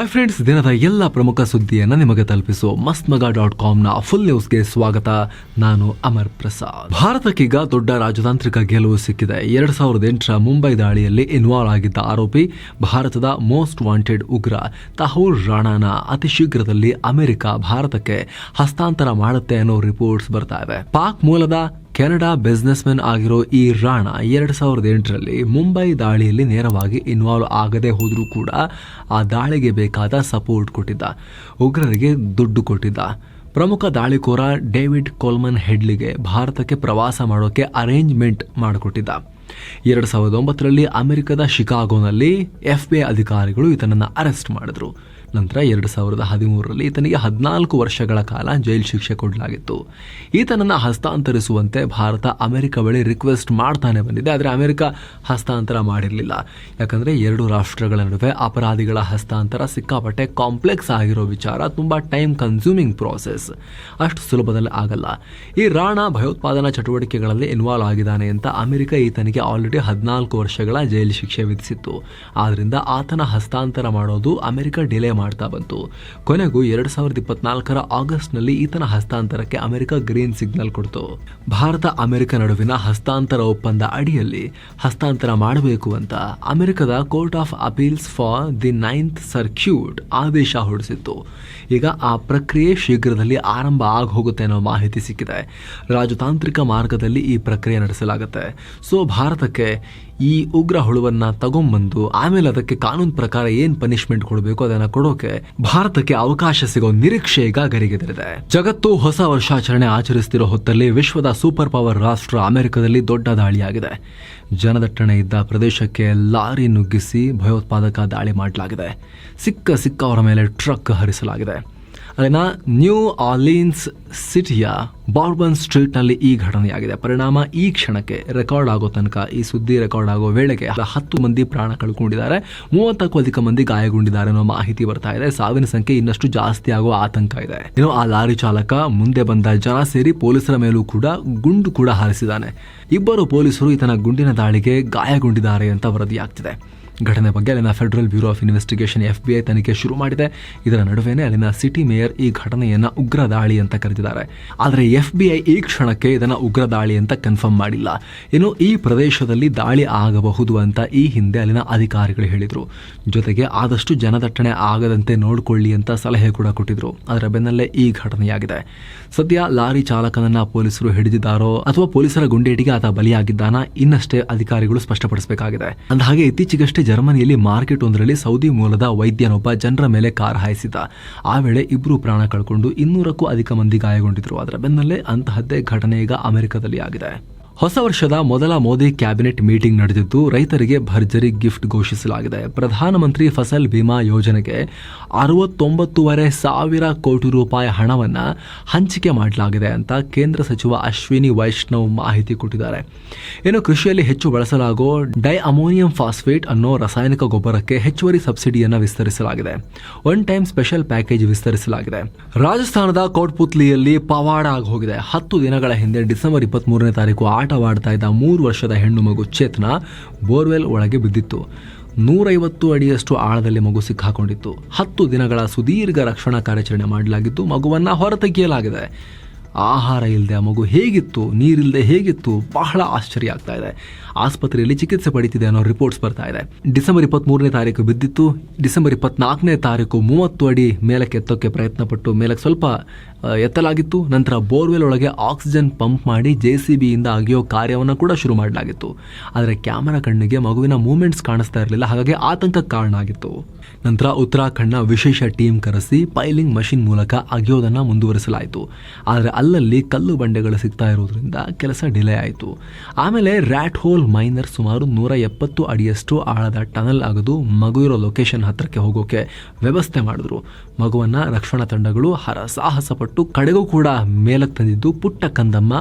Hi friends ದಿನದ ಎಲ್ಲ ಪ್ರಮುಖ ಸುದ್ದಿಯನ್ನು ನಿಮಗೆ ತಲುಪಿಸುವ ಮಸ್ತ್ ಮಗ ಡಾಟ್ ಕಾಮ್ನ ಫುಲ್ ನ್ಯೂಸ್ಗೆ ಸ್ವಾಗತ. ನಾನು ಅಮರ್ ಪ್ರಸಾದ್. ಭಾರತಕ್ಕೀಗ ದೊಡ್ಡ ರಾಜತಾಂತ್ರಿಕ ಗೆಲುವು ಸಿಕ್ಕಿದೆ. ಎರಡ್ ಸಾವಿರದ ಎಂಟರ ಮುಂಬೈ ದಾಳಿಯಲ್ಲಿ ಇನ್ವಾಲ್ವ್ ಆಗಿದ್ದ ಆರೋಪಿ ಭಾರತದ ಮೋಸ್ಟ್ ವಾಂಟೆಡ್ ಉಗ್ರ ತಹೂರ್ ರಾಣಾನ ಅತಿ ಶೀಘ್ರದಲ್ಲಿ ಅಮೆರಿಕ ಭಾರತಕ್ಕೆ ಹಸ್ತಾಂತರ ಮಾಡುತ್ತೆ ಅನ್ನೋ ರಿಪೋರ್ಟ್ಸ್ ಬರ್ತಾ ಇವೆ ಪಾಕ್ ಮೂಲದ ಕೆನಡಾ ಬಿಸ್ನೆಸ್ ಮೆನ್ ಆಗಿರೋ ಈ ರಾಣಾ ಎರಡು ಸಾವಿರದ ಎಂಟರಲ್ಲಿ ಮುಂಬೈ ದಾಳಿಯಲ್ಲಿ ನೇರವಾಗಿ ಇನ್ವಾಲ್ವ್ ಆಗದೆ ಹೋದರೂ ಕೂಡ ಆ ದಾಳಿಗೆ ಬೇಕಾದ ಸಪೋರ್ಟ್ ಕೊಟ್ಟಿದ್ದ, ಉಗ್ರರಿಗೆ ದುಡ್ಡು ಕೊಟ್ಟಿದ್ದ. ಪ್ರಮುಖ ದಾಳಿಕೋರ ಡೇವಿಡ್ ಕೋಲ್ಮನ್ ಹೆಡ್ಲಿಗೆ ಭಾರತಕ್ಕೆ ಪ್ರವಾಸ ಮಾಡೋಕೆ ಅರೇಂಜ್ಮೆಂಟ್ ಮಾಡಿಕೊಟ್ಟಿದ್ದ. ಎರಡು ಸಾವಿರದ ಒಂಬತ್ತರಲ್ಲಿ ಅಮೆರಿಕದ ಶಿಕಾಗೋನಲ್ಲಿ ಎಫ್ ಬಿ ಅಧಿಕಾರಿಗಳು ಈತನನ್ನು ಅರೆಸ್ಟ್ ಮಾಡಿದ್ರು. ನಂತರ ಎರಡು ಸಾವಿರದ ಹದಿಮೂರರಲ್ಲಿ ಈತನಿಗೆ ಹದಿನಾಲ್ಕು ವರ್ಷಗಳ ಕಾಲ ಜೈಲು ಶಿಕ್ಷೆ ಕೊಡಲಾಗಿತ್ತು. ಈತನನ್ನು ಹಸ್ತಾಂತರಿಸುವಂತೆ ಭಾರತ ಅಮೆರಿಕ ಬಳಿ ರಿಕ್ವೆಸ್ಟ್ ಮಾಡ್ತಾನೆ ಬಂದಿದೆ. ಆದರೆ ಅಮೆರಿಕ ಹಸ್ತಾಂತರ ಮಾಡಿರಲಿಲ್ಲ. ಯಾಕಂದರೆ ಎರಡು ರಾಷ್ಟ್ರಗಳ ನಡುವೆ ಅಪರಾಧಿಗಳ ಹಸ್ತಾಂತರ ಸಿಕ್ಕಾಪಟ್ಟೆ ಕಾಂಪ್ಲೆಕ್ಸ್ ಆಗಿರೋ ವಿಚಾರ, ತುಂಬ ಟೈಮ್ ಕನ್ಸ್ಯೂಮಿಂಗ್ ಪ್ರಾಸೆಸ್ ಅಷ್ಟು ಸುಲಭದಲ್ಲಿ ಆಗಲ್ಲ. ಈ ರಾಣಾ ಭಯೋತ್ಪಾದನಾ ಚಟುವಟಿಕೆಗಳಲ್ಲಿ ಇನ್ವಾಲ್ವ್ ಆಗಿದ್ದಾನೆ ಅಂತ ಅಮೆರಿಕ ಈತನಿಗೆ ಆಲ್ರೆಡಿ ಹದಿನಾಲ್ಕು ವರ್ಷಗಳ ಜೈಲು ಶಿಕ್ಷೆ ವಿಧಿಸಿತ್ತು. ಆದ್ದರಿಂದ ಆತನ ಹಸ್ತಾಂತರ ಮಾಡೋದು ಅಮೆರಿಕ ಡಿಲೇ ಮಾಡ್ತಾ ಬಂತು. ಕೊನೆಗೂ ಎರಡ್ ಸಾವಿರದ ಇಪ್ಪತ್ನಾಲ್ಕರ ಆಗಸ್ಟ್ನಲ್ಲಿ ಈತನ ಹಸ್ತಾಂತರಕ್ಕೆ ಅಮೆರಿಕ ಗ್ರೀನ್ ಸಿಗ್ನಲ್ ಕೊಡ್ತು. ಭಾರತ ಅಮೆರಿಕ ನಡುವಿನ ಹಸ್ತಾಂತರ ಒಪ್ಪಂದ ಅಡಿಯಲ್ಲಿ ಹಸ್ತಾಂತರ ಮಾಡಬೇಕು ಅಂತ ಅಮೆರಿಕದ court of appeals for the ninth circuit ಆದೇಶ ಹೊರಡಿಸಿತ್ತು. ಈಗ ಆ ಪ್ರಕ್ರಿಯೆ ಶೀಘ್ರದಲ್ಲಿ ಆರಂಭ ಆಗಿ ಹೋಗುತ್ತೆ ಅನ್ನೋ ಮಾಹಿತಿ ಸಿಕ್ಕಿದೆ. ರಾಜತಾಂತ್ರಿಕ ಮಾರ್ಗದಲ್ಲಿ ಈ ಪ್ರಕ್ರಿಯೆ ನಡೆಸಲಾಗುತ್ತೆ. ಸೊ, ಭಾರತಕ್ಕೆ ಈ ಉಗ್ರ ಹುಳುವನ್ನ ತಗೊಂಬಂದು ಆಮೇಲೆ ಅದಕ್ಕೆ ಕಾನೂನು ಪ್ರಕಾರ ಏನ್ ಪನಿಷ್ಮೆಂಟ್ ಕೊಡಬೇಕು ಅದನ್ನ ಕೊಡೋಕೆ ಭಾರತಕ್ಕೆ ಅವಕಾಶ ಸಿಗೋ ನಿರೀಕ್ಷೆ ಈಗ ಗರಿಗೆದರಿದೆ. ಜಗತ್ತು ಹೊಸ ವರ್ಷಾಚರಣೆ ಆಚರಿಸುತ್ತಿರೋ ಹೊತ್ತಲ್ಲಿ ವಿಶ್ವದ ಸೂಪರ್ ಪವರ್ ರಾಷ್ಟ್ರ ಅಮೆರಿಕದಲ್ಲಿ ದೊಡ್ಡ ದಾಳಿಯಾಗಿದೆ. ಜನದಟ್ಟಣೆ ಇದ್ದ ಪ್ರದೇಶಕ್ಕೆ ಲಾರಿ ನುಗ್ಗಿಸಿ ಭಯೋತ್ಪಾದಕ ದಾಳಿ ಮಾಡಲಾಗಿದೆ. ಸಿಕ್ಕ ಸಿಕ್ಕವರ ಮೇಲೆ ಟ್ರಕ್ ಹರಿಸಲಾಗಿದೆ. ಅಲ್ಲಿನ ನ್ಯೂ ಆರ್ಲೀನ್ಸ್ ಸಿಟಿಯ ಬಾರ್ಬನ್ ಸ್ಟ್ರೀಟ್ನಲ್ಲಿ ಈ ಘಟನೆಯಾಗಿದೆ. ಪರಿಣಾಮ ಈ ಕ್ಷಣಕ್ಕೆ ರೆಕಾರ್ಡ್ ಆಗೋ ತನಕ, ಈ ಸುದ್ದಿ ರೆಕಾರ್ಡ್ ಆಗೋ ವೇಳೆಗೆ ಹತ್ತು ಮಂದಿ ಪ್ರಾಣ ಕಳ್ಕೊಂಡಿದ್ದಾರೆ. ಮೂವತ್ತಕ್ಕೂ ಅಧಿಕ ಮಂದಿ ಗಾಯಗೊಂಡಿದ್ದಾರೆ ಅನ್ನೋ ಮಾಹಿತಿ ಬರ್ತಾ ಇದೆ. ಸಾವಿನ ಸಂಖ್ಯೆ ಇನ್ನಷ್ಟು ಜಾಸ್ತಿ ಆಗೋ ಆತಂಕ ಇದೆ. ಇನ್ನು ಆ ಲಾರಿ ಚಾಲಕ ಮುಂದೆ ಬಂದ ಜನ ಸೇರಿ ಪೊಲೀಸರ ಮೇಲೂ ಕೂಡ ಗುಂಡು ಕೂಡ ಹಾರಿಸಿದ್ದಾನೆ. ಇಬ್ಬರು ಪೊಲೀಸರು ಈತನ ಗುಂಡಿನ ದಾಳಿಗೆ ಗಾಯಗೊಂಡಿದ್ದಾರೆ ಅಂತ ವರದಿಯಾಗ್ತಿದೆ. ಘಟನೆ ಬಗ್ಗೆ ಅಲ್ಲಿನ federal bureau of investigation F B I ತನಿಖೆ ಶುರು ಮಾಡಿದೆ. ಇದರ ನಡುವೆನೇ ಅಲ್ಲಿನ ಸಿಟಿ ಮೇಯರ್ ಈ ಘಟನೆಯನ್ನು ಉಗ್ರ ದಾಳಿ ಅಂತ ಕರೆದಿದ್ದಾರೆ. ಆದರೆ ಎಫ್ ಬಿ ಐ ಈ ಕ್ಷಣಕ್ಕೆ ಇದನ್ನು ಉಗ್ರ ದಾಳಿ ಅಂತ ಕನ್ಫರ್ಮ್ ಮಾಡಿಲ್ಲ. ಇನ್ನು ಈ ಪ್ರದೇಶದಲ್ಲಿ ದಾಳಿ ಆಗಬಹುದು ಅಂತ ಈ ಹಿಂದೆ ಅಲ್ಲಿನ ಅಧಿಕಾರಿಗಳು ಹೇಳಿದರು. ಜೊತೆಗೆ ಆದಷ್ಟು ಜನದಟ್ಟಣೆ ಆಗದಂತೆ ನೋಡಿಕೊಳ್ಳಿ ಅಂತ ಸಲಹೆ ಕೂಡ ಕೊಟ್ಟಿದ್ರು. ಅದರ ಬೆನ್ನಲ್ಲೇ ಈ ಘಟನೆಯಾಗಿದೆ. ಸದ್ಯ ಲಾರಿ ಚಾಲಕನನ್ನ ಪೊಲೀಸರು ಹಿಡಿದಿದ್ದಾರೋ ಅಥವಾ ಪೊಲೀಸರ ಗುಂಡೇಟಿಗೆ ಆತ ಬಲಿಯಾಗಿದ್ದಾನ ಇನ್ನಷ್ಟೇ ಅಧಿಕಾರಿಗಳು ಸ್ಪಷ್ಟಪಡಿಸಬೇಕಾಗಿದೆ. ಅಂದಹಾಗೆ ಇತ್ತೀಚೆಗಷ್ಟೇ ಜರ್ಮನಿಯಲ್ಲಿ ಮಾರ್ಕೆಟ್ ಒಂದರಲ್ಲಿ ಸೌದಿ ಮೂಲದ ವೈದ್ಯನೊಬ್ಬ ಜನರ ಮೇಲೆ ಕಾರ್ ಹಾಯಿಸಿದ. ಆ ವೇಳೆ ಇಬ್ಬರು ಪ್ರಾಣ ಕಳ್ಕೊಂಡು ಇನ್ನೂರಕ್ಕೂ ಅಧಿಕ ಮಂದಿ ಗಾಯಗೊಂಡಿದ್ರು. ಅದರ ಬೆನ್ನಲ್ಲೇ ಅಂತಹದ್ದೇ ಘಟನೆ ಈಗ ಅಮೆರಿಕದಲ್ಲಿ ಆಗಿದೆ ಹೊಸ ವರ್ಷದ ಮೊದಲ ಮೋದಿ ಕ್ಯಾಬಿನೆಟ್ ಮೀಟಿಂಗ್ ನಡೆದಿದ್ದು, ರೈತರಿಗೆ ಭರ್ಜರಿ ಗಿಫ್ಟ್ ಘೋಷಿಸಲಾಗಿದೆ. ಪ್ರಧಾನಮಂತ್ರಿ ಫಸಲ್ ಬಿಮಾ ಯೋಜನೆಗೆ ಅರವತ್ತೊಂಬತ್ತೂವರೆ ಸಾವಿರ ಕೋಟಿ ರೂಪಾಯಿ ಹಣವನ್ನು ಹಂಚಿಕೆ ಮಾಡಲಾಗಿದೆ ಅಂತ ಕೇಂದ್ರ ಸಚಿವ ಅಶ್ವಿನಿ ವೈಷ್ಣವ್ ಮಾಹಿತಿ ಕೊಟ್ಟಿದ್ದಾರೆ. ಇನ್ನು ಕೃಷಿಯಲ್ಲಿ ಹೆಚ್ಚು ಬಳಸಲಾಗೋ ಡೈ ಅಮೋನಿಯಂ ಫಾಸ್ಫೇಟ್ ಅನ್ನೋ ರಾಸಾಯನಿಕ ಗೊಬ್ಬರಕ್ಕೆ ಹೆಚ್ಚುವರಿ ಸಬ್ಸಿಡಿಯನ್ನು ವಿಸ್ತರಿಸಲಾಗಿದೆ. ಒನ್ ಟೈಮ್ ಸ್ಪೆಷಲ್ ಪ್ಯಾಕೇಜ್ ವಿಸ್ತರಿಸಲಾಗಿದೆ. ರಾಜಸ್ಥಾನದ ಕೋಟ್ಪುತ್ಲಿಯಲ್ಲಿ ಪವಾಡ ಆಗಿ ಹೋಗಿದೆ ಹತ್ತು ದಿನಗಳ ಹಿಂದೆ ಡಿಸೆಂಬರ್ ಇಪ್ಪತ್ತ್ ಮೂರನೇ ತಾರೀಕು ಆಟವಾಡ್ತಾ ಇದ್ದ ಮೂರು ವರ್ಷದ ಹೆಣ್ಣು ಮಗು ಚೇತನ ಬೋರ್ವೆಲ್ ಒಳಗೆ ಬಿದ್ದಿತ್ತು. ನೂರೈವತ್ತು ಅಡಿಯಷ್ಟು ಆಳದಲ್ಲಿ ಮಗು ಸಿಕ್ಕಾಕೊಂಡಿತ್ತು. ಹತ್ತು ದಿನಗಳ ಸುದೀರ್ಘ ರಕ್ಷಣಾ ಕಾರ್ಯಾಚರಣೆ ಮಾಡಲಾಗಿದ್ದು ಮಗುವನ್ನು ಹೊರತೆಗೆಯಲಾಗಿದೆ. ಆಹಾರ ಇಲ್ಲದೆ ಆ ಮಗು ಹೇಗಿತ್ತು ನೀರಿಲ್ಲದೆ ಹೇಗಿತ್ತು ಬಹಳ ಆಶ್ಚರ್ಯ ಆಗ್ತಾ ಇದೆ. ಆಸ್ಪತ್ರೆಯಲ್ಲಿ ಚಿಕಿತ್ಸೆ ಪಡೀತಿದೆ ಅನ್ನೋ ರಿಪೋರ್ಟ್ಸ್ ಬರ್ತಾ ಇದೆ. ಡಿಸೆಂಬರ್ ಇಪ್ಪತ್ತ್ಮೂರನೇ ತಾರೀಕು ಬಿದ್ದಿತ್ತು. ಡಿಸೆಂಬರ್ ಇಪ್ಪತ್ತ್ನಾಲ್ಕನೇ ತಾರೀಕು ಮೂವತ್ತು ಅಡಿ ಮೇಲಕ್ಕೆ ಎತ್ತೋಕ್ಕೆ ಪ್ರಯತ್ನಪಟ್ಟು ಮೇಲಕ್ಕೆ ಸ್ವಲ್ಪ ಎತ್ತಲಾಗಿತ್ತು. ನಂತರ ಬೋರ್ವೆಲ್ ಒಳಗೆ ಆಕ್ಸಿಜನ್ ಪಂಪ್ ಮಾಡಿ ಜೆ ಸಿ ಬಿಯಿಂದ ಅಗೆಯೋ ಕಾರ್ಯವನ್ನು ಕೂಡ ಶುರು ಮಾಡಲಾಗಿತ್ತು. ಆದರೆ ಕ್ಯಾಮರಾ ಕಣ್ಣಿಗೆ ಮಗುವಿನ ಮೂಮೆಂಟ್ಸ್ ಕಾಣಿಸ್ತಾ ಇರಲಿಲ್ಲ. ಹಾಗಾಗಿ ಆತಂಕಕ್ಕೆ ಕಾರಣ ಆಗಿತ್ತು. ನಂತರ ಉತ್ತರಾಖಂಡ್ನ ವಿಶೇಷ ಟೀಮ್ ಕರೆಸಿ ಪೈಲಿಂಗ್ ಮಷಿನ್ ಮೂಲಕ ಅಗೆಯೋದನ್ನು ಮುಂದುವರಿಸಲಾಯಿತು. ಆದರೆ ಅಲ್ಲಲ್ಲಿ ಕಲ್ಲು ಬಂಡೆಗಳು ಸಿಗ್ತಾ ಇರೋದ್ರಿಂದ ಕೆಲಸ ಡಿಲೇ ಆಯಿತು. ಆಮೇಲೆ ರ್ಯಾಟ್ ಹೋಲ್ ಮೈನರ್ ಸುಮಾರು ನೂರ ಎಪ್ಪತ್ತು ಅಡಿಯಷ್ಟು ಆಳದ ಟನಲ್ ಆಗದು ಮಗು ಇರೋ ಲೊಕೇಶನ್ ಹತ್ತಿರಕ್ಕೆ ಹೋಗೋಕೆ ವ್ಯವಸ್ಥೆ ಮಾಡಿದ್ರು. ಮಗುವನ್ನ ರಕ್ಷಣಾ ತಂಡಗಳು ಹರಸಾಹಸ ಪಟ್ಟು ಕಡೆಗೂ ಕೂಡ ಮೇಲಕ್ಕೆ ತಂದಿದ್ದು ಪುಟ್ಟ ಕಂದಮ್ಮ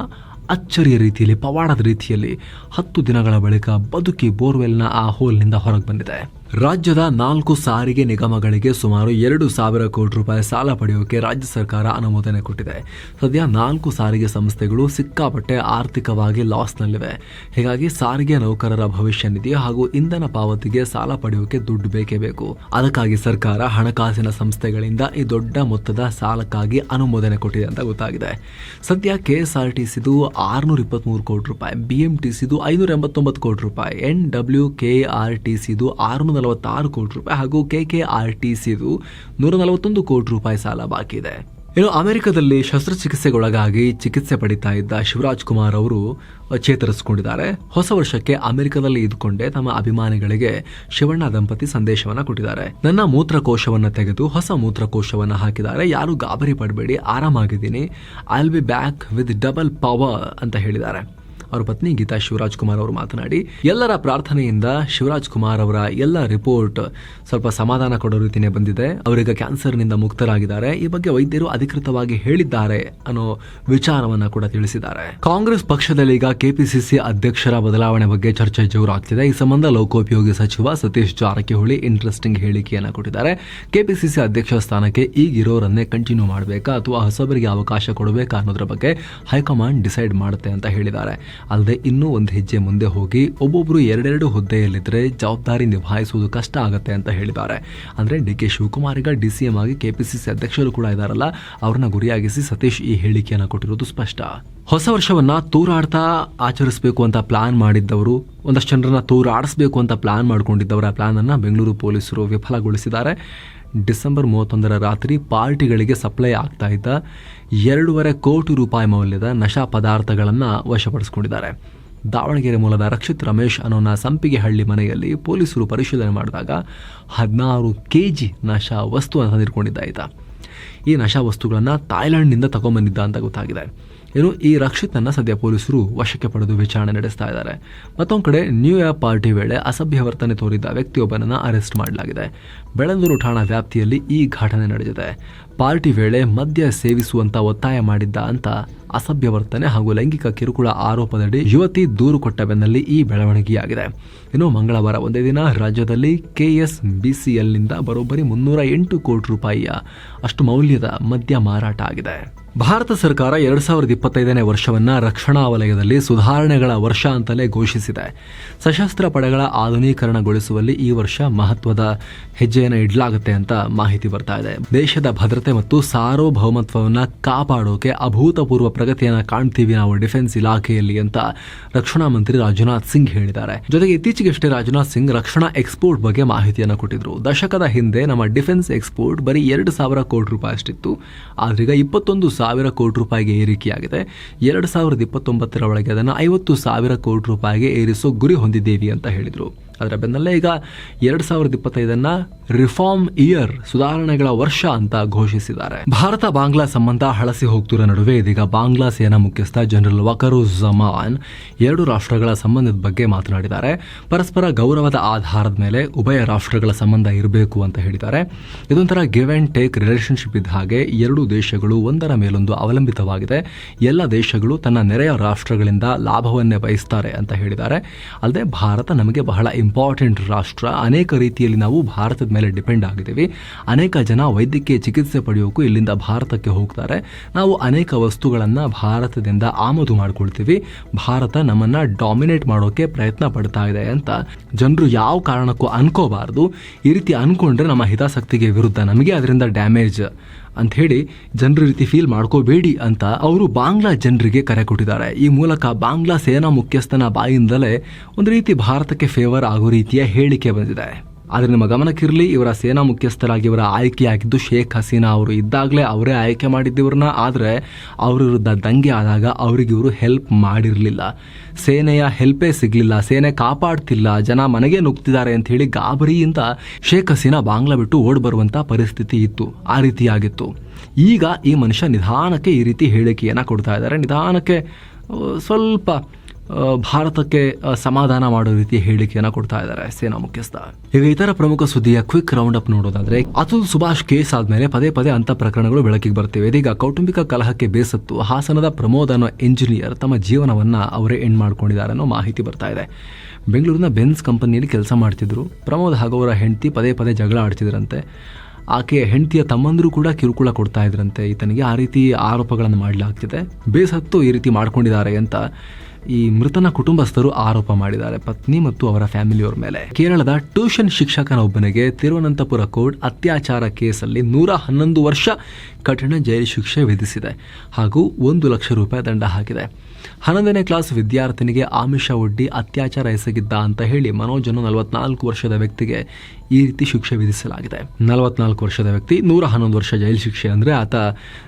ಅಚ್ಚರಿಯ ರೀತಿಯಲ್ಲಿ ಪವಾಡದ ರೀತಿಯಲ್ಲಿ ಹತ್ತು ದಿನಗಳ ಬಳಿಕ ಬದುಕಿ ಬೋರ್ವೆಲ್ನ ಆ ಹೋಲ್ನಿಂದ ಹೊರಗೆ ಬಂದಿದೆ. ರಾಜ್ಯದ ನಾಲ್ಕು ಸಾರಿಗೆ ನಿಗಮಗಳಿಗೆ ಸುಮಾರು ಎರಡು ಸಾವಿರ ಕೋಟಿ ರೂಪಾಯಿ ಸಾಲ ಪಡೆಯೋಕೆ ರಾಜ್ಯ ಸರ್ಕಾರ ಅನುಮೋದನೆ ಕೊಟ್ಟಿದೆ. ಸದ್ಯ ನಾಲ್ಕು ಸಾರಿಗೆ ಸಂಸ್ಥೆಗಳು ಸಿಕ್ಕಾಪಟ್ಟೆ ಆರ್ಥಿಕವಾಗಿ ಲಾಸ್ನಲ್ಲಿವೆ. ಹೀಗಾಗಿ ಸಾರಿಗೆ ನೌಕರರ ಭವಿಷ್ಯ ನಿಧಿ ಹಾಗೂ ಇಂಧನ ಪಾವತಿಗೆ ಸಾಲ ಪಡೆಯೋಕೆ ದುಡ್ಡು ಬೇಕೇ ಬೇಕು. ಅದಕ್ಕಾಗಿ ಸರ್ಕಾರ ಹಣಕಾಸಿನ ಸಂಸ್ಥೆಗಳಿಂದ ಈ ದೊಡ್ಡ ಮೊತ್ತದ ಸಾಲಕ್ಕಾಗಿ ಅನುಮೋದನೆ ಕೊಟ್ಟಿದೆ ಅಂತ ಗೊತ್ತಾಗಿದೆ. ಸದ್ಯ ಕೆಎಸ್ಆರ್ಟಿಸಿದು ಆರುನೂರ ಇಪ್ಪತ್ತ್ಮೂರು ಕೋಟಿ ರೂಪಾಯಿ, ಬಿಎಂಟಿಸಿದು ಐನೂರ ಎಂಬತ್ತೊಂಬತ್ತು ಕೋಟಿ ರೂಪಾಯಿ ಎನ್ ಡಬ್ಲ್ಯೂ ಕೆ ಆರ್ ಆರುನೂರ ನಲವತ್ತಾರು ಕೋಟಿ ರೂಪಾಯಿ ಹಾಗೂ ಕೆ ಕೆ ಆರ್ ಟಿ ಸಿದು ನೂರ ನಲವತ್ತೊಂದು ಕೋಟಿ ರೂಪಾಯಿ ಸಾಲ ಬಾಕಿ ಇದೆ. ಇನ್ನು ಅಮೆರಿಕದಲ್ಲಿ ಶಸ್ತ್ರಚಿಕಿತ್ಸೆಗೊಳಗಾಗಿ ಚಿಕಿತ್ಸೆ ಪಡಿತಾ ಇದ್ದ ಶಿವರಾಜ್ ಕುಮಾರ್ ಅವರು ಚೇತರಿಸಿಕೊಂಡಿದ್ದಾರೆ. ಹೊಸ ವರ್ಷಕ್ಕೆ ಅಮೆರಿಕದಲ್ಲಿ ಇದ್ದುಕೊಂಡೇ ತಮ್ಮ ಅಭಿಮಾನಿಗಳಿಗೆ ಶಿವಣ್ಣ ದಂಪತಿ ಸಂದೇಶವನ್ನ ಕೊಟ್ಟಿದ್ದಾರೆ. ನನ್ನ ಮೂತ್ರಕೋಶವನ್ನ ತೆಗೆದು ಹೊಸ ಮೂತ್ರಕೋಶವನ್ನ ಹಾಕಿದ್ದಾರೆ. ಯಾರು ಗಾಬರಿ ಪಡಬೇಡಿ, ಆರಾಮಾಗಿದ್ದೀನಿ. I will be back with double power ಅಂತ ಹೇಳಿದ್ದಾರೆ. ಅವರ ಪತ್ನಿ ಗೀತಾ ಶಿವರಾಜ್ ಕುಮಾರ್ ಅವರು ಮಾತನಾಡಿ, ಎಲ್ಲರ ಪ್ರಾರ್ಥನೆಯಿಂದ ಶಿವರಾಜ್ ಕುಮಾರ್ ಅವರ ಎಲ್ಲ ರಿಪೋರ್ಟ್ ಸ್ವಲ್ಪ ಸಮಾಧಾನ ಕೊಡೋ ರೀತಿನೇ ಬಂದಿದೆ. ಅವರೀಗ ಕ್ಯಾನ್ಸರ್ನಿಂದ ಮುಕ್ತರಾಗಿದ್ದಾರೆ. ಈ ಬಗ್ಗೆ ವೈದ್ಯರು ಅಧಿಕೃತವಾಗಿ ಹೇಳಿದ್ದಾರೆ ಅನ್ನೋ ವಿಚಾರವನ್ನ ಕೂಡ ತಿಳಿಸಿದ್ದಾರೆ. ಕಾಂಗ್ರೆಸ್ ಪಕ್ಷದಲ್ಲಿ ಈಗ ಕೆಪಿಸಿಸಿ ಅಧ್ಯಕ್ಷರ ಬದಲಾವಣೆ ಬಗ್ಗೆ ಚರ್ಚೆ ಜೋರಾಗ್ತಿದೆ. ಈ ಸಂಬಂಧ ಲೋಕೋಪಯೋಗಿ ಸಚಿವ ಸತೀಶ್ ಜಾರಕಿಹೊಳಿ ಇಂಟ್ರೆಸ್ಟಿಂಗ್ ಹೇಳಿಕೆಯನ್ನ ಕೊಟ್ಟಿದ್ದಾರೆ. ಕೆಪಿಸಿಸಿ ಅಧ್ಯಕ್ಷ ಸ್ಥಾನಕ್ಕೆ ಈಗಿರೋರನ್ನೇ ಕಂಟಿನ್ಯೂ ಮಾಡಬೇಕಾ ಅಥವಾ ಹೊಸಬರಿಗೆ ಅವಕಾಶ ಕೊಡಬೇಕಾ ಅನ್ನೋದ್ರ ಬಗ್ಗೆ ಹೈಕಮಾಂಡ್ ಡಿಸೈಡ್ ಮಾಡುತ್ತೆ ಅಂತ ಹೇಳಿದ್ದಾರೆ. ಅಲ್ಲದೆ ಇನ್ನೂ ಒಂದು ಹೆಜ್ಜೆ ಮುಂದೆ ಹೋಗಿ ಒಬ್ಬೊಬ್ಬರು ಎರಡೆರಡು ಹುದ್ದೆಯಲ್ಲಿದ್ದರೆ ಜವಾಬ್ದಾರಿ ನಿಭಾಯಿಸುವುದು ಕಷ್ಟ ಆಗುತ್ತೆ ಅಂತ ಹೇಳಿದ್ದಾರೆ. ಅಂದರೆ ಡಿ ಕೆ ಶಿವಕುಮಾರ್ ಈಗ ಡಿ ಸಿ ಎಂ ಆಗಿ ಕೆಪಿಸಿಸಿ ಅಧ್ಯಕ್ಷರು ಕೂಡ ಇದ್ದಾರಲ್ಲ ಅವ್ರನ್ನ ಗುರಿಯಾಗಿಸಿ ಸತೀಶ್ ಈ ಹೇಳಿಕೆಯನ್ನು ಕೊಟ್ಟಿರೋದು ಸ್ಪಷ್ಟ. ಹೊಸ ವರ್ಷವನ್ನ ತೂರಾಡ್ತಾ ಆಚರಿಸಬೇಕು ಅಂತ ಪ್ಲಾನ್ ಮಾಡಿದ್ದವರು, ಒಂದಷ್ಟು ಜನರನ್ನ ತೂರಾಡಿಸಬೇಕು ಅಂತ ಪ್ಲಾನ್ ಮಾಡಿಕೊಂಡಿದ್ದವರ ಪ್ಲಾನ್ ಅನ್ನ ಬೆಂಗಳೂರು ಪೊಲೀಸರು ವಿಫಲಗೊಳಿಸಿದ್ದಾರೆ. ಡಿಸೆಂಬರ್ ಮೂವತ್ತೊಂದರ ರಾತ್ರಿ ಪಾರ್ಟಿಗಳಿಗೆ ಸಪ್ಲೈ ಆಗ್ತಾ ಇದ್ದ ಎರಡೂವರೆ ಕೋಟಿ ರೂಪಾಯಿ ಮೌಲ್ಯದ ನಶಾ ಪದಾರ್ಥಗಳನ್ನು ವಶಪಡಿಸಿಕೊಂಡಿದ್ದಾರೆ. ದಾವಣಗೆರೆ ಮೂಲದ ರಕ್ಷಿತ್ ರಮೇಶ್ ಅನ್ನೋನ ಸಂಪಿಗೆ ಹಳ್ಳಿ ಮನೆಯಲ್ಲಿ ಪೊಲೀಸರು ಪರಿಶೀಲನೆ ಮಾಡಿದಾಗ ಹದಿನಾರು ಕೆ ಜಿ ನಶಾ ವಸ್ತುವನ್ನು ತಂದಿಟ್ಕೊಂಡಿದ್ದ ಈ ನಶಾ ವಸ್ತುಗಳನ್ನು ಥಾಯ್ಲೆಂಡ್ನಿಂದ ತಗೊಂಬಂದಿದ್ದ ಅಂತ ಗೊತ್ತಾಗಿದೆ. ಇನ್ನು ಈ ರಕ್ಷಿತನ್ನ ಸದ್ಯ ಪೊಲೀಸರು ವಶಕ್ಕೆ ಪಡೆದು ವಿಚಾರಣೆ ನಡೆಸ್ತಾ ಇದ್ದಾರೆ. ಮತ್ತೊಂದು ಕಡೆ, ನ್ಯೂ ಇಯರ್ ಪಾರ್ಟಿ ವೇಳೆ ಅಸಭ್ಯ ವರ್ತನೆ ತೋರಿದ್ದ ವ್ಯಕ್ತಿಯೊಬ್ಬನನ್ನು ಅರೆಸ್ಟ್ ಮಾಡಲಾಗಿದೆ. ಬೆಳಂದೂರು ಠಾಣಾ ವ್ಯಾಪ್ತಿಯಲ್ಲಿ ಈ ಘಟನೆ ನಡೆದಿದೆ. ಪಾರ್ಟಿ ವೇಳೆ ಮದ್ಯ ಸೇವಿಸುವಂತ ಒತ್ತಾಯ ಮಾಡಿದ್ದ ಅಂತ ಅಸಭ್ಯ ವರ್ತನೆ ಹಾಗೂ ಲೈಂಗಿಕ ಕಿರುಕುಳ ಆರೋಪದಡಿ ಯುವತಿ ದೂರು ಕೊಟ್ಟ ಬೆನ್ನಲ್ಲಿ ಈ ಬೆಳವಣಿಗೆಯಾಗಿದೆ. ಇನ್ನು ಮಂಗಳವಾರ ಒಂದೇ ದಿನ ರಾಜ್ಯದಲ್ಲಿ ಕೆಎಸ್ ಬಿಸಿಎಲ್ನಿಂದ ಬರೋಬ್ಬರಿ ಮುನ್ನೂರ ಎಂಟು ಕೋಟಿ ರೂಪಾಯಿಯ ಅಷ್ಟು ಮೌಲ್ಯದ ಮದ್ಯ ಮಾರಾಟ ಆಗಿದೆ. ಭಾರತ ಸರ್ಕಾರ ಎರಡ್ ಸಾವಿರದ ಇಪ್ಪತ್ತೈದನೇ ವರ್ಷವನ್ನು ರಕ್ಷಣಾ ವಲಯದಲ್ಲಿ ಸುಧಾರಣೆಗಳ ವರ್ಷ ಅಂತಲೇ ಘೋಷಿಸಿದೆ. ಸಶಸ್ತ್ರ ಪಡೆಗಳ ಆಧುನೀಕರಣಗೊಳಿಸುವಲ್ಲಿ ಈ ವರ್ಷ ಮಹತ್ವದ ಹೆಜ್ಜೆಯನ್ನು ಇಡಲಾಗುತ್ತೆ ಅಂತ ಮಾಹಿತಿ ಬರ್ತಾ ಇದೆ. ದೇಶದ ಭದ್ರತೆ ಮತ್ತು ಸಾರ್ವಭೌಮತ್ವವನ್ನು ಕಾಪಾಡೋಕೆ ಅಭೂತಪೂರ್ವ ಪ್ರಗತಿಯನ್ನು ಕಾಣ್ತೀವಿ ನಾವು ಡಿಫೆನ್ಸ್ ಇಲಾಖೆಯಲ್ಲಿ ಅಂತ ರಕ್ಷಣಾ ಮಂತ್ರಿ ರಾಜನಾಥ್ ಸಿಂಗ್ ಹೇಳಿದ್ದಾರೆ. ಜೊತೆಗೆ ಇತ್ತೀಚೆಗಷ್ಟೇ ರಾಜನಾಥ್ ಸಿಂಗ್ ರಕ್ಷಣಾ ಎಕ್ಸ್ಪೋರ್ಟ್ ಬಗ್ಗೆ ಮಾಹಿತಿಯನ್ನು ಕೊಟ್ಟಿದ್ರು. ದಶಕದ ಹಿಂದೆ ನಮ್ಮ ಡಿಫೆನ್ಸ್ ಎಕ್ಸ್ಪೋರ್ಟ್ ಬರೀ ಎರಡು ಸಾವಿರ ಕೋಟಿ ರೂಪಾಯಿ ಅಷ್ಟಿತ್ತು ಆದ್ರೀಗ ಇಪ್ಪತ್ತೊಂದು ಸಾವಿರ ಕೋಟಿ ರೂಪಾಯಿಗೆ ಏರಿಕೆಯಾಗಿದೆ. ಎರಡು ಸಾವಿರದ ಇಪ್ಪತ್ತೊಂಬತ್ತರ ಒಳಗೆ ಅದನ್ನು ಐವತ್ತು ಸಾವಿರ ಕೋಟಿ ರೂಪಾಯಿಗೆ ಏರಿಸೋ ಗುರಿ ಹೊಂದಿದ್ದೇವೆ ಅಂತ ಹೇಳಿದರು. ಅದರ ಬೆನ್ನಲ್ಲೇ ಈಗ ಎರಡು ಸಾವಿರದ ಇಪ್ಪತ್ತೈದನ್ನು ರಿಫಾರ್ಮ್ ಇಯರ್ ಸುಧಾರಣೆಗಳ ವರ್ಷ ಅಂತ ಘೋಷಿಸಿದ್ದಾರೆ. ಭಾರತ ಬಾಂಗ್ಲಾ ಸಂಬಂಧ ಹಳಸಿ ಹೋಗ್ತಿರೋ ನಡುವೆ ಇದೀಗ ಬಾಂಗ್ಲಾ ಸೇನಾ ಮುಖ್ಯಸ್ಥ ಜನರಲ್ ವಕರುಜಮಾನ್ ಎರಡು ರಾಷ್ಟ್ರಗಳ ಸಂಬಂಧದ ಬಗ್ಗೆ ಮಾತನಾಡಿದ್ದಾರೆ. ಪರಸ್ಪರ ಗೌರವದ ಆಧಾರದ ಮೇಲೆ ಉಭಯ ರಾಷ್ಟ್ರಗಳ ಸಂಬಂಧ ಇರಬೇಕು ಅಂತ ಹೇಳಿದ್ದಾರೆ. ಇದೊಂಥರ ಗಿವ್ ಅಂಡ್ ಟೇಕ್ ರಿಲೇಷನ್ಶಿಪ್ ಇದ್ದ ಹಾಗೆ ಎರಡು ದೇಶಗಳು ಒಂದರ ಮೇಲೊಂದು ಅವಲಂಬಿತವಾಗಿದೆ. ಎಲ್ಲ ದೇಶಗಳು ತನ್ನ ನೆರೆಯ ರಾಷ್ಟ್ರಗಳಿಂದ ಲಾಭವನ್ನೇ ಬಯಸ್ತಾರೆ ಅಂತ ಹೇಳಿದ್ದಾರೆ. ಅಲ್ಲದೆ ಭಾರತ ನಮಗೆ ಬಹಳ ಇಂಪಾರ್ಟೆಂಟ್ ರಾಷ್ಟ್ರ. ಅನೇಕ ರೀತಿಯಲ್ಲಿ ನಾವು ಭಾರತದ ಮೇಲೆ ಡಿಪೆಂಡ್ ಆಗಿದ್ದೀವಿ. ಅನೇಕ ಜನ ವೈದ್ಯಕೀಯ ಚಿಕಿತ್ಸೆ ಪಡೆಯೋಕ್ಕೂ ಇಲ್ಲಿಂದ ಭಾರತಕ್ಕೆ ಹೋಗ್ತಾರೆ. ನಾವು ಅನೇಕ ವಸ್ತುಗಳನ್ನು ಭಾರತದಿಂದ ಆಮದು ಮಾಡ್ಕೊಳ್ತೀವಿ. ಭಾರತ ನಮ್ಮನ್ನು ಡಾಮಿನೇಟ್ ಮಾಡೋಕ್ಕೆ ಪ್ರಯತ್ನ ಪಡ್ತಾ ಇದೆ ಅಂತ ಜನರು ಯಾವ ಕಾರಣಕ್ಕೂ ಅನ್ಕೋಬಾರ್ದು. ಈ ರೀತಿ ಅನ್ಕೊಂಡ್ರೆ ನಮ್ಮ ಹಿತಾಸಕ್ತಿಗೆ ವಿರುದ್ಧ ನಮಗೆ ಅದರಿಂದ ಡ್ಯಾಮೇಜ್. ಅಂತ ಹೇಳಿ ಜನರ ರೀತಿ ಫೀಲ್ ಮಾಡ್ಕೋಬೇಡಿ ಅಂತ ಅವರು ಬಾಂಗ್ಲಾ ಜನರಿಗೆ ಕರೆ ಕೊಟ್ಟಿದ್ದಾರೆ. ಈ ಮೂಲಕ ಬಾಂಗ್ಲಾ ಸೇನಾ ಮುಖ್ಯಸ್ಥನ ಬಾಯಿಂದಲೇ ಒಂದು ರೀತಿ ಭಾರತಕ್ಕೆ ಫೇವರ್ ಆಗೋ ರೀತಿಯ ಹೇಳಿಕೆ ಬಂದಿದೆ. ಆದರೆ ನಿಮ್ಮ ಗಮನಕ್ಕಿರಲಿ, ಇವರ ಸೇನಾ ಮುಖ್ಯಸ್ಥರಾಗಿ ಇವರ ಆಯ್ಕೆಯಾಗಿದ್ದು ಶೇಖ್ ಹಸೀನಾ ಅವರು ಇದ್ದಾಗಲೇ ಅವರೇ ಆಯ್ಕೆ ಮಾಡಿದ್ದಿವ್ರನ್ನ. ಆದರೆ ಅವರ ವಿರುದ್ಧ ದಂಗೆ ಆದಾಗ ಅವರಿಗೆ ಇವರು ಹೆಲ್ಪ್ ಮಾಡಿರಲಿಲ್ಲ. ಸೇನೆಯ ಹೆಲ್ಪೇ ಸಿಗಲಿಲ್ಲ, ಸೇನೆ ಕಾಪಾಡ್ತಿಲ್ಲ, ಜನ ಮನೆಗೆ ನುಗ್ತಿದ್ದಾರೆ ಅಂತ ಹೇಳಿ ಗಾಬರಿಯಿಂದ ಶೇಖ್ ಹಸೀನಾ ಬಾಂಗ್ಲಾ ಬಿಟ್ಟು ಓಡ್ ಬರುವಂಥ ಪರಿಸ್ಥಿತಿ ಇತ್ತು, ಆ ರೀತಿಯಾಗಿತ್ತು. ಈಗ ಈ ಮನುಷ್ಯ ನಿಧಾನಕ್ಕೆ ಈ ರೀತಿ ಹೇಳಿಕೆಯನ್ನು ಕೊಡ್ತಾ ಇದ್ದಾರೆ. ನಿಧಾನಕ್ಕೆ ಸ್ವಲ್ಪ ಭಾರತಕ್ಕೆ ಸಮಾಧಾನ ಮಾಡೋ ರೀತಿ ಹೇಳಿಕೆಯನ್ನು ಕೊಡ್ತಾ ಇದ್ದಾರೆ ಸೇನಾ ಮುಖ್ಯಸ್ಥ. ಈಗ ಇತರ ಪ್ರಮುಖ ಸುದ್ದಿಯ ಕ್ವಿಕ್ ರೌಂಡ್ ಅಪ್ ನೋಡೋದಾದ್ರೆ, ಅತುಲ್ ಸುಭಾಷ್ ಕೇಸ್ ಆದ್ಮೇಲೆ ಪದೇ ಪದೇ ಅಂತ ಪ್ರಕರಣಗಳು ಬೆಳಕಿಗೆ ಬರ್ತಿವೆ. ಇದೀಗ ಕೌಟುಂಬಿಕ ಕಲಹಕ್ಕೆ ಬೇಸತ್ತು, ಹಾಸನದ ಪ್ರಮೋದ್ ಅನ್ನೋ ಎಂಜಿನಿಯರ್ ತಮ್ಮ ಜೀವನವನ್ನ ಅವರೇ ಎಂಡ್ ಮಾಡ್ಕೊಂಡಿದ್ದಾರೆ ಅನ್ನೋ ಮಾಹಿತಿ ಬರ್ತಾ ಇದೆ. ಬೆಂಗಳೂರಿನ ಬೆನ್ಸ್ ಕಂಪನಿಯಲ್ಲಿ ಕೆಲಸ ಮಾಡ್ತಿದ್ರು. ಪ್ರಮೋದ್ ಹಾಗೂ ಅವರ ಹೆಂಡತಿ ಪದೇ ಪದೇ ಜಗಳ ಆಡ್ತಿದ್ರಂತೆ. ಆಕೆಯ ಹೆಂಡತಿಯ ತಮ್ಮಂದಿರು ಕೂಡ ಕಿರುಕುಳ ಕೊಡ್ತಾ ಇದ್ರಂತೆ. ಈತನಿಗೆ ಆ ರೀತಿ ಆರೋಪಗಳನ್ನು ಮಾಡಲಾಗ್ತಿದೆ. ಬೇಸತ್ತು ಈ ರೀತಿ ಮಾಡ್ಕೊಂಡಿದ್ದಾರೆ ಅಂತ ಈ ಮೃತನ ಕುಟುಂಬಸ್ಥರು ಆರೋಪ ಮಾಡಿದ್ದಾರೆ. ಪತ್ನಿ ಮತ್ತು ಅವರ ಫ್ಯಾಮಿಲಿಯವರ ಮೇಲೆ. ಕೇರಳದ ಟ್ಯೂಷನ್ ಶಿಕ್ಷಕನೊಬ್ಬನಿಗೆ ತಿರುವನಂತಪುರ ಕೋರ್ಟ್ ಅತ್ಯಾಚಾರ ಕೇಸಲ್ಲಿ ನೂರ ಹನ್ನೊಂದು ವರ್ಷ ಕಠಿಣ ಜೈಲು ಶಿಕ್ಷೆ ವಿಧಿಸಿದೆ ಹಾಗೂ ಒಂದು ಲಕ್ಷ ರೂಪಾಯಿ ದಂಡ ಹಾಕಿದೆ. ಹನ್ನೊಂದನೇ ಕ್ಲಾಸ್ ವಿದ್ಯಾರ್ಥಿನಿಗೆ ಆಮಿಷ ಒಡ್ಡಿ ಅತ್ಯಾಚಾರ ಎಸಗಿದ್ದ ಅಂತ ಹೇಳಿ ಮನೋಜನ್ನು ನಲವತ್ನಾಲ್ಕು ವರ್ಷದ ವ್ಯಕ್ತಿಗೆ ಈ ರೀತಿ ಶಿಕ್ಷೆ ವಿಧಿಸಲಾಗಿದೆ. ನಲವತ್ನಾಲ್ಕು ವರ್ಷದ ವ್ಯಕ್ತಿ, ನೂರ ಹನ್ನೊಂದು ವರ್ಷ ಜೈಲು ಶಿಕ್ಷೆ ಅಂದ್ರೆ ಆತ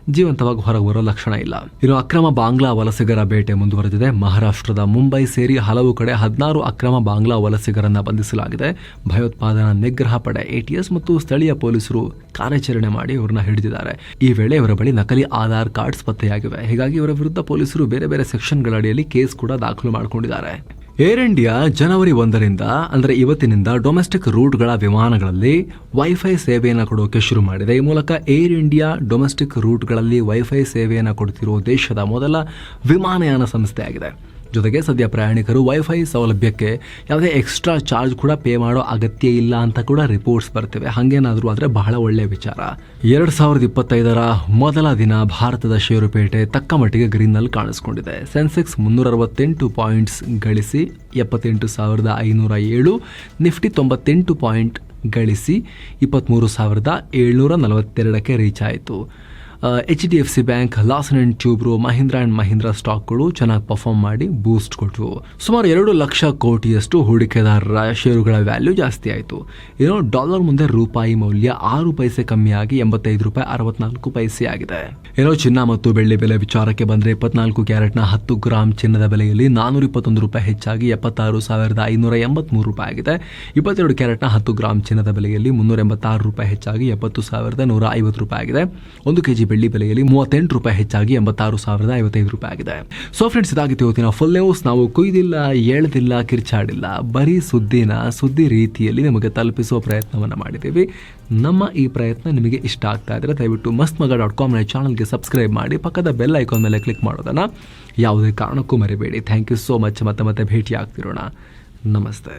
ಜೀವಂತವಾಗಿ ಹೊರಗೆ ಬರೋ ಲಕ್ಷಣ ಇಲ್ಲ. ಇನ್ನು ಅಕ್ರಮ ಬಾಂಗ್ಲಾ ವಲಸಿಗರ ಬೇಟೆ ಮುಂದುವರೆದಿದೆ. ಮಹಾರಾಷ್ಟ್ರದ ಮುಂಬೈ ಸೇರಿ ಹಲವು ಕಡೆ ಹದಿನಾರು ಅಕ್ರಮ ಬಾಂಗ್ಲಾ ವಲಸಿಗರನ್ನ ಬಂಧಿಸಲಾಗಿದೆ. ಭಯೋತ್ಪಾದನಾ ನಿಗ್ರಹ ಪಡೆ, ಎಟಿಎಸ್ ಮತ್ತು ಸ್ಥಳೀಯ ಪೊಲೀಸರು ಕಾರ್ಯಾಚರಣೆ ಮಾಡಿ ಇವರನ್ನ ಹಿಡಿದಿದ್ದಾರೆ. ಈ ವೇಳೆ ಇವರ ಬಳಿ ನಕಲಿ ಆಧಾರ್ ಕಾರ್ಡ್ಸ್ ಪತ್ತೆಯಾಗಿವೆ. ಹೀಗಾಗಿ ಇವರ ವಿರುದ್ಧ ಪೊಲೀಸರು ಬೇರೆ ಬೇರೆ ಸೆಕ್ಷನ್ಗಳ ಅಡಿಯಲ್ಲಿ ಕೇಸ್ ಕೂಡ ದಾಖಲು ಮಾಡಿಕೊಂಡಿದ್ದಾರೆ. ಏರ್ ಇಂಡಿಯಾ ಜನವರಿ ಒಂದರಿಂದ, ಅಂದರೆ ಇವತ್ತಿನಿಂದ ಡೊಮೆಸ್ಟಿಕ್ ರೂಟ್ಗಳ ವಿಮಾನಗಳಲ್ಲಿ ವೈಫೈ ಸೇವೆಯನ್ನು ಕೊಡೋಕೆ ಶುರು ಮಾಡಿದೆ. ಈ ಮೂಲಕ ಏರ್ ಇಂಡಿಯಾ ಡೊಮೆಸ್ಟಿಕ್ ರೂಟ್ಗಳಲ್ಲಿ ವೈಫೈ ಸೇವೆಯನ್ನು ಕೊಡ್ತಿರೋ ದೇಶದ ಮೊದಲ ವಿಮಾನಯಾನ ಸಂಸ್ಥೆಯಾಗಿದೆ. ಜೊತೆಗೆ ಸದ್ಯ ಪ್ರಯಾಣಿಕರು ವೈಫೈ ಸೌಲಭ್ಯಕ್ಕೆ ಯಾವುದೇ ಎಕ್ಸ್ಟ್ರಾ ಚಾರ್ಜ್ ಕೂಡ ಪೇ ಮಾಡೋ ಅಗತ್ಯ ಇಲ್ಲ ಅಂತ ಕೂಡ ರಿಪೋರ್ಟ್ಸ್ ಬರ್ತವೆ. ಹಾಗೇನಾದರೂ ಆದರೆ ಬಹಳ ಒಳ್ಳೆಯ ವಿಚಾರ. ಎರಡು ಸಾವಿರದ ಇಪ್ಪತ್ತೈದರ ಮೊದಲ ದಿನ ಭಾರತದ ಷೇರುಪೇಟೆ ತಕ್ಕ ಮಟ್ಟಿಗೆ ಗ್ರೀನ್ನಲ್ಲಿ ಕಾಣಿಸ್ಕೊಂಡಿದೆ. ಸೆನ್ಸೆಕ್ಸ್ ಮುನ್ನೂರ ಅರವತ್ತೆಂಟು ಪಾಯಿಂಟ್ಸ್ ಗಳಿಸಿ ಎಪ್ಪತ್ತೆಂಟು ಸಾವಿರದ ಐನೂರ ಏಳು ನಿಫ್ಟಿ ತೊಂಬತ್ತೆಂಟು ಪಾಯಿಂಟ್ ಗಳಿಸಿ ಇಪ್ಪತ್ತ್ಮೂರು ಸಾವಿರದ ಏಳ್ನೂರ ನಲವತ್ತೆರಡಕ್ಕೆ ರೀಚ್ ಆಯಿತು. H D F C bank Larsen and Toubro Mahindra and Mahindra ಸ್ಟಾಕ್ಗಳು ಚೆನ್ನಾಗಿ ಪರ್ಫಾರ್ಮ್ ಮಾಡಿ ಬೂಸ್ಟ್ ಕೊಟ್ಟವು ಸುಮಾರು ಎರಡು ಲಕ್ಷ ಕೋಟಿಯಷ್ಟು ಹೂಡಿಕೆದಾರರ ಷೇರುಗಳ ವ್ಯಾಲ್ಯೂ ಜಾಸ್ತಿ ಆಯಿತು. ಏನೋ ಡಾಲರ್ ಮುಂದೆ ರೂಪಾಯಿ ಮೌಲ್ಯ ಆರು ಪೈಸೆ ಕಮ್ಮಿಯಾಗಿ ಎಂಬತ್ತೈದು ರೂಪಾಯಿ ಅರವತ್ನಾಲ್ಕು ಪೈಸೆ ಆಗಿದೆ. ಏನೋ ಚಿನ್ನ ಮತ್ತು ಬೆಳ್ಳಿ ಬೆಲೆ ವಿಚಾರಕ್ಕೆ ಬಂದರೆ ಇಪ್ಪತ್ನಾಲ್ಕು ಕ್ಯಾರೆಟ್ನ ಹತ್ತು ಗ್ರಾಮ್ ಚಿನ್ನದ ಬೆಲೆಯಲ್ಲಿ ನಾನೂರ ಇಪ್ಪತ್ತೊಂದು ರೂಪಾಯಿ ಹೆಚ್ಚಾಗಿ ಎಪ್ಪತ್ತಾರು ಸಾವಿರದ ಐನೂರ ಎಂಬತ್ಮೂರು ರೂಪಾಯಿ ಆಗಿದೆ. ಇಪ್ಪತ್ತೆರಡು ಕ್ಯಾರೆಟ್ನ ಹತ್ತು ಗ್ರಾಮ್ ಚಿನ್ನದ ಬೆಲೆಯಲ್ಲಿ ಮುನ್ನೂರ ಎಂಬತ್ತಾರು ರೂಪಾಯಿ ಹೆಚ್ಚಾಗಿ ಎಪ್ಪತ್ತು ಸಾವಿರದ ನೂರ ಐವತ್ತು ರೂಪಾಯಿ ಆಗಿದೆ. ಒಂದು ಕೆಜಿ ಬೆಳ್ಳಿ ಬೆಲೆಯಲ್ಲಿ ಮೂವತ್ತೆಂಟು ರೂಪಾಯಿ ಹೆಚ್ಚಾಗಿ ಎಂಬತ್ತಾರು ಸಾವಿರದ ಐವತ್ತೈದು ರೂಪಾಯಿ ಆಗಿದೆ. ಸೊ ಫ್ರೆಂಡ್ಸ್ ಇದಾಗಿತ್ತು ಇವತ್ತಿನ ಫುಲ್ ನ್ಯೂಸ್ ನಾವು ಕುಯ್ದಿಲ್ಲ ಎಳ್ದಿಲ್ಲ ಕಿರ್ಚಾಡಿಲ್ಲ. ಬರೀ ಸುದ್ದಿನ ಸುದ್ದಿ ರೀತಿಯಲ್ಲಿ ನಿಮಗೆ ತಲುಪಿಸುವ ಪ್ರಯತ್ನವನ್ನು ಮಾಡಿದ್ದೀವಿ. ನಮ್ಮ ಈ ಪ್ರಯತ್ನ ನಿಮಗೆ ಇಷ್ಟ ಆಗ್ತಾ ಇದ್ರೆ ದಯವಿಟ್ಟು ಮಸ್ತ್ ಮಗ ಡಾಟ್ ಕಾಮ್ನ ಚಾನಲ್ಗೆ ಸಬ್ಸ್ಕ್ರೈಬ್ ಮಾಡಿ, ಪಕ್ಕದ ಬೆಲ್ ಐಕಾನ್ ಮೇಲೆ ಕ್ಲಿಕ್ ಮಾಡೋದನ್ನ ಯಾವುದೇ ಕಾರಣಕ್ಕೂ ಮರಿಬೇಡಿ. ಥ್ಯಾಂಕ್ ಯು ಸೋ ಮಚ್ ಮತ್ತೆ ಮತ್ತೆ ಭೇಟಿ ಆಗ್ತಿರೋಣ ನಮಸ್ತೆ.